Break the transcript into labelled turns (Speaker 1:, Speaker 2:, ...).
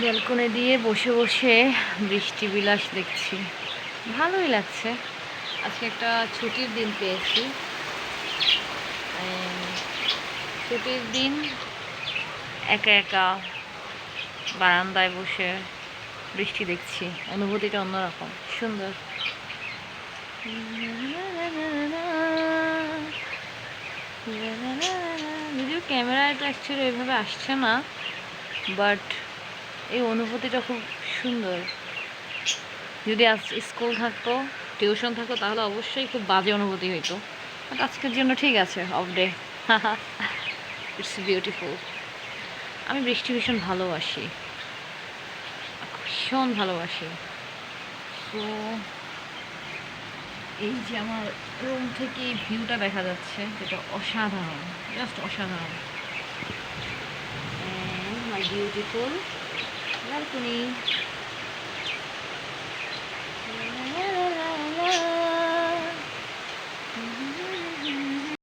Speaker 1: Balcony দিয়ে বসে বসে বৃষ্টি বিলাস দেখছি। ভালোই লাগছে। আজকে একটা ছুটির দিন পেয়েছি। ছুটির দিন একা একা বারান্দায় বসে বৃষ্টি দেখছি। অনুভূতিটা অন্যরকম, সুন্দর। যদিও ক্যামেরাটা অ্যাকচুয়ালি ওইভাবে আসছে না। বাট এই অনুভূতিটা খুব সুন্দর। যদি আজ স্কুল থাকতো, টিউশন থাকতো, তাহলে অবশ্যই খুব বাজে অনুভূতি হইতো। বাট আজকের জন্য ঠিক আছে অফ ডে ইটস বিউটিফুল আমি বৃষ্টি ভীষণ ভালোবাসি। ভীষণ ভালোবাসি। তো এই যে আমার রুম থেকে ভিউটা দেখা যাচ্ছে, যেটা অসাধারণ জাস্ট অসাধারণ। মাই বিউটিফুল நல்குனி la la la la